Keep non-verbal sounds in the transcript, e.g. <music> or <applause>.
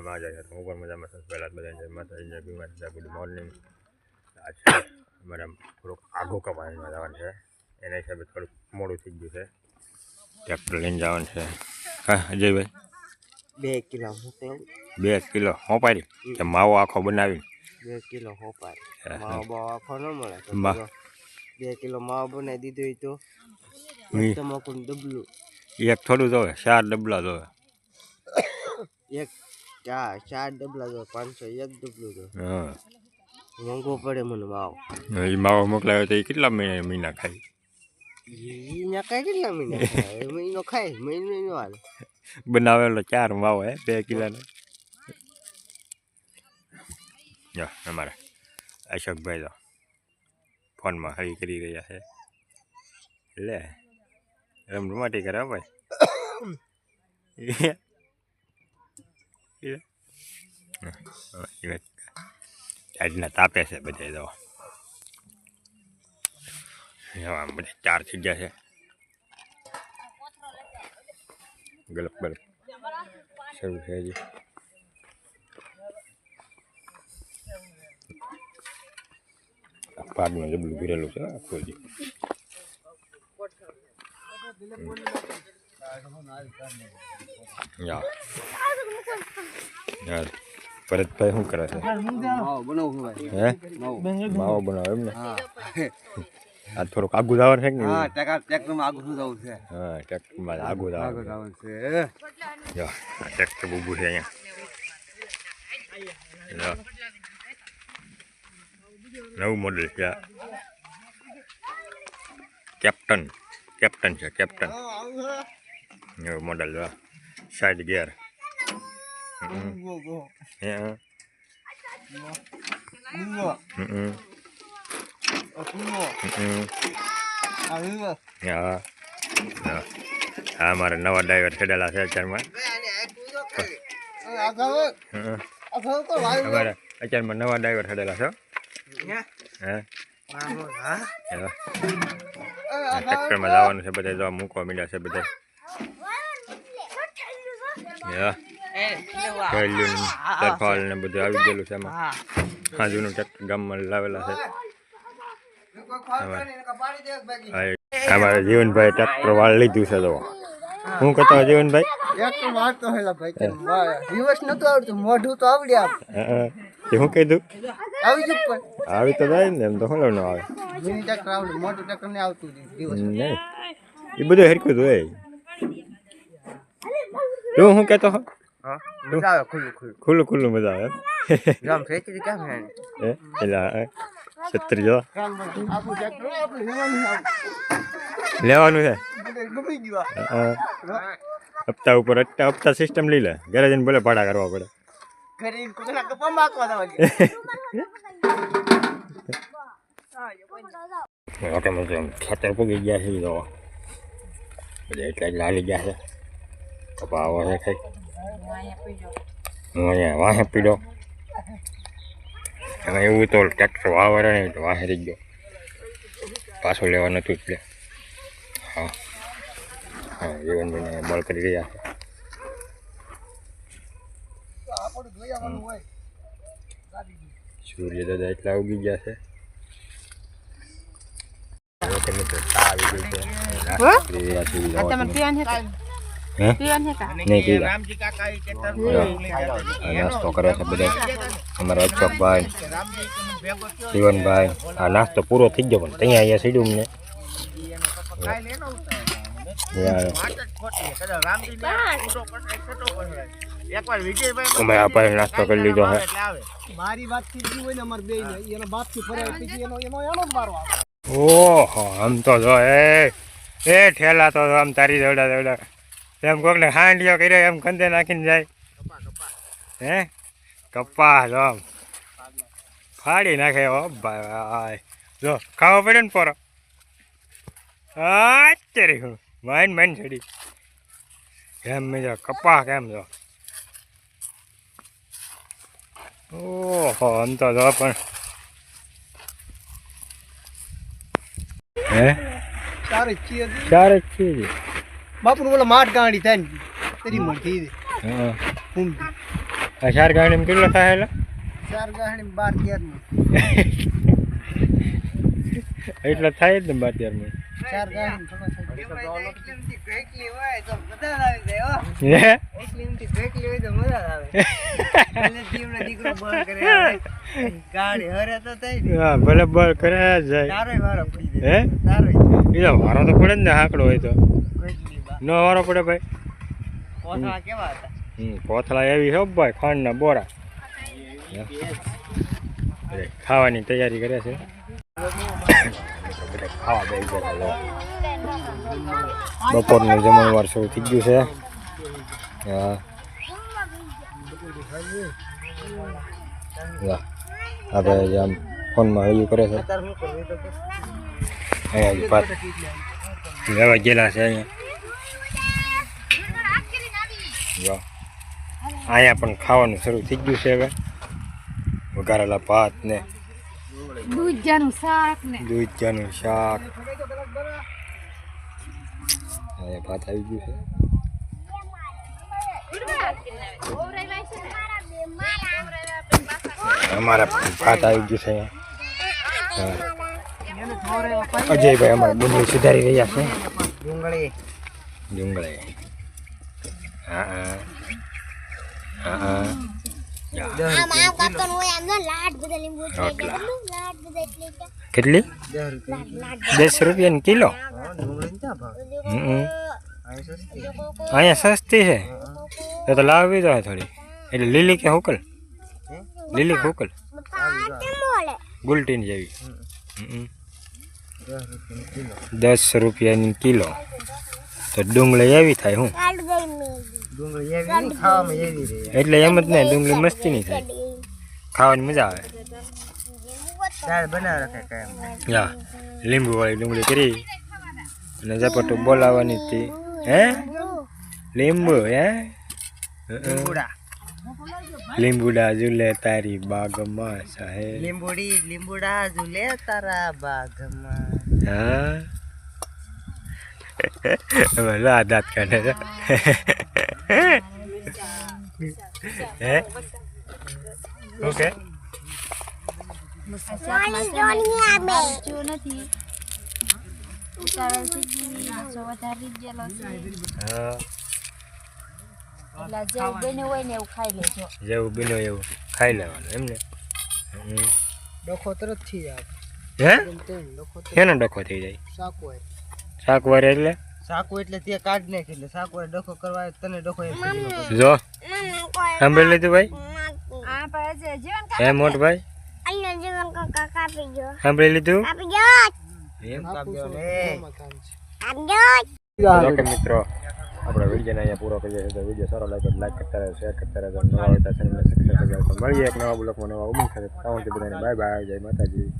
આમાં જાય હું પણ મજામાં છું. પહેલાં બધા જય માતાજી જય બીમાર જય ગુડ મોર્નિંગ આજે અમારે થોડુંક આઘું કપાણીમાં જવાનું છે. એના હિસાબે થોડુંક મોડું થઈ ગયું છે. ટ્રેક્ટર લઈને જવાનું છે. હા અજયભાઈ? બે કિલો બે કિલો. હોપારી કે માવો આખો બનાવી બે કિલો હોપાય હા. માવો બાવો આખો ન મળે. બે. કિલો માવો બનાવી દીધો તો હમ. એક તમાકુ ડબલું. એક થોડું જોવે. ચાર ડબલા જોવે. એક ચાર ચાર ડબલા જો પાંચસો એક ડબલું જો. હા. મોંઘો પડે મને માવો. એ માવો મોકલાવ્યો તો એ કેટલા મહિના મહિના ખાય? ઈ ના કેટલા મહિના ખાય? મહિનો ખાય મહિનો મહિનો હાલે. બનાવેલો ચાર માવો હે બે કિલોનો. જો અમારા અશોકભાઈ તો ફોનમાં હરી કરી રહ્યા છે. લે રમ રમાટી કરે ભાઈ. <coughs> આજના તાપે છે બધા તો. આમ બધા ચાર થઈ ગયા છે. ગલપ ગલપ. શરૂ છે હજી આ પાકનું જબલું ભીરેલું છે, આખું હજી. યા યાર ભરતભાઈ શું કરે છે? માવો બનાવું ભાઈ. હે? માવો. બનાવો એમ ને આ થોડુંક આગુ જવાનું છે કે હા ટ્રેક્ટરમાં આગળ શું જવું છે? હા ટ્રેક્ટરમાં આગુ જવાનું છે. જો ટ્રેક્ટર ઊભું છે અહીંયા. નવું મોડેલ છે કેપ્ટન કેપ્ટન છે કેપ્ટન નવું મોડેલ જો સાઈડ ગિયર હમ. હે, હં. હમ, Heeh. હમ. હા હા. હા મારા નવા ડ્રાઈવર છેડેલા છે અત્યારમાં હં. અમારા અત્યારમાં નવા ડ્રાઈવર છેડેલા છે હો. હે હા. આ ટ્રેક્ટરમાં જવાનું છે બધા જો મૂકવા મળ્યા છે બધા હા ને તરફાલ ને બધું આવી ગયેલું છે એમાં. હાજુનું ટ્રેક્ટર ગામમાં લાવેલા છે. હા, અમારા જીવનભાઈ ટ્રેક્ટર વાળ લીધું છે તો. શું કહેતો જીવનભાઈ? વાળતો હેલા ભાઈ કે દિવસ નતો આવડતું મોઢું તો આવડે આપ હં, હં. કીધું? આવી જ પણ આવી તો જાય ને એમ તો શું ન આવે. મિની ટ્રેક્ટર આવડું મોટું ટ્રેક્ટર ને આવતું દિવસ. નહીં. એ બધું હરખું જ હોય. તું શું કહેતો હો? હા મજા આવે ખુલ્લું ખુલ્લું ખુલ્લું ખુલ્લું મજા આવે એમ ફેંચી કેમ હે એટલે છત્રી જો લેવાનું છે. હપ્તા ઉપર હપ્તા હપ્તા સિસ્ટમ લઈ લે ઘરે જઈને ભલે ભાડા કરવા પડે ખેતર પૂગી ગયા છે એટલા લાલી ગયા છે કપા આવો છે કંઈક અહીંયા વાહે પીડો એમાં એવું તો ટ્રેક્ટર વાવરે નહીં તો વાહે રહી ગયો. પાછો લેવા નહોતું એટલે હા. હા જીવનભાઈને બળ કરી રહ્યા છે. આપણું જોઈ આવવાનું હોય સૂર્ય દાદા એટલા ઉગી ગયા છે. તમે છે. હે પીવાનું છે કા નહીં પીધા રામજી કાકા એ ખેતર નાસ્તો કરે છે બધા. અમારા અશોકભાઈ જીવનભાઈ આ નાસ્તો પૂરો થઈ ગયો પણ ત્યાં અહીંયા સીડું મને એકવાર વિજયભાઈ અમે આ ભાઈ નાસ્તો કરી લીધો હે. મારી વાતથી હોય ને અમાર બે એનો બાપથી ફરે પછી એનો એનો એનો જ મારો ઓહો આમ તો જો એ એ ઠેલા તો આમ તારી દવડા દવડા એમ કોકને હાંડિયો કર્યો એમ કંદે નાખીને જાય. હે? કપા જો ફાડી નાખે હો ભાઈ. જો ખાવો પડે ને પોરો. અત્યારે હું માઇન માઇન છડી. કેમ મેં જો કપા કેમ જો. ઓહો આમ તો જો પણ. હે? ચીર ચાર જ છે જ. બાપુ બોલો માઠ ગાંડી થાય ને તેરી મળતી હા. હું આ ચાર ગાડીમાં કેટલો થાય એટલે ચાર ગાહણી બાર તેરનું એટલે થાય જ ને બાર તેરમાં ચાર ગાહણી હે. ગાડી હરે તો થઈ હા ભલે બળ કરે જાય. તારો વારો તારો તો તો પડે જ ને આંકડો હોય તો. નો વારો પડે ભાઈ. કોથળા કેવા હતા? હમ કોથળા એવી હો ભાઈ ખાંડના બોરા. ખાવાની તૈયારી કરે છે. ખાવા બેસી બપોરનું જમણવાર શરૂ થઈ ગયું છે. હા. આપણે આમ ફોનમાં હૈયું કરે છે. અહીંયા જ લેવા ગયેલા છે અહીંયા. જો અહીંયા પણ ખાવાનું શરૂ થઈ ગયું છે હવે. વઘારેલા ભાત ને દૂધજાનું શાક ને. દૂધજાનું શાક. અહીંયા ભાત આવી ગયું છે. અમારા ભાત આવી ગયું છે અજયભાઈ અમારે ડુંગળી સુધારી રહ્યા છે. ડુંગળી. ડુંગળી. કેટલી? દસ રૂપિયા રૂપિયાની કિલો? અહીંયા સસ્તી છે. તો તો લાવવી જોઈએ થોડી. એટલે લીલી કે હુકલ? લીલી હુકલ? ગુલટીન જેવી. દસ રૂપિયાની કિલો. તો ડુંગળી એવી થાય, હું? એટલે એમ જ ને ડુંગળી મસ્તી નહીં થાય. ખાવાની મજા આવે. હા બનાવી રખાય કાયમ યા લીંબુ વાળી ડુંગળી કરી. અને ઝપટું બોલાવવાની હતી. હે? લીંબુ હે? લીંબુડા. લીંબુડા ઝૂલે તારી બાગમાં સાહેબ લીંબુડી લીંબુડા ઝૂલે તારા બાગમાં. હા? <laughs> દાંત કાઢે. છે હે? ઓકે જેવું બન્યું હોય ને એવું ખાઈ જેવું બન્યો એવું ખાઈ લેવાનું એમ ને હમ. ડખો તરતથી જાય. હે? ડખો થઈ જાય? સાકુ હોય એટલે? સાકુ એટલે તે કાઢ નાખી એટલે સાકુ ડખો કરવા તને ડખો એમ જો. સાંભળી લીધું ભાઈ? હે કાપી ગયો. સાંભળી લીધું? મિત્રો આપણે વિડીયોને અહીંયા પૂરો કરીએ છીએ તો વીડિયો સારો લાગે લાઈક કરતા રહે શેર કરતા રહે નવા આવતા ચેનલને સબસ્ક્રાઈબ કરતા મળીએ એક નવા બ્લોગમાં નવા ઉમંગ સાથે બધાને બાય બાય જય માતાજી.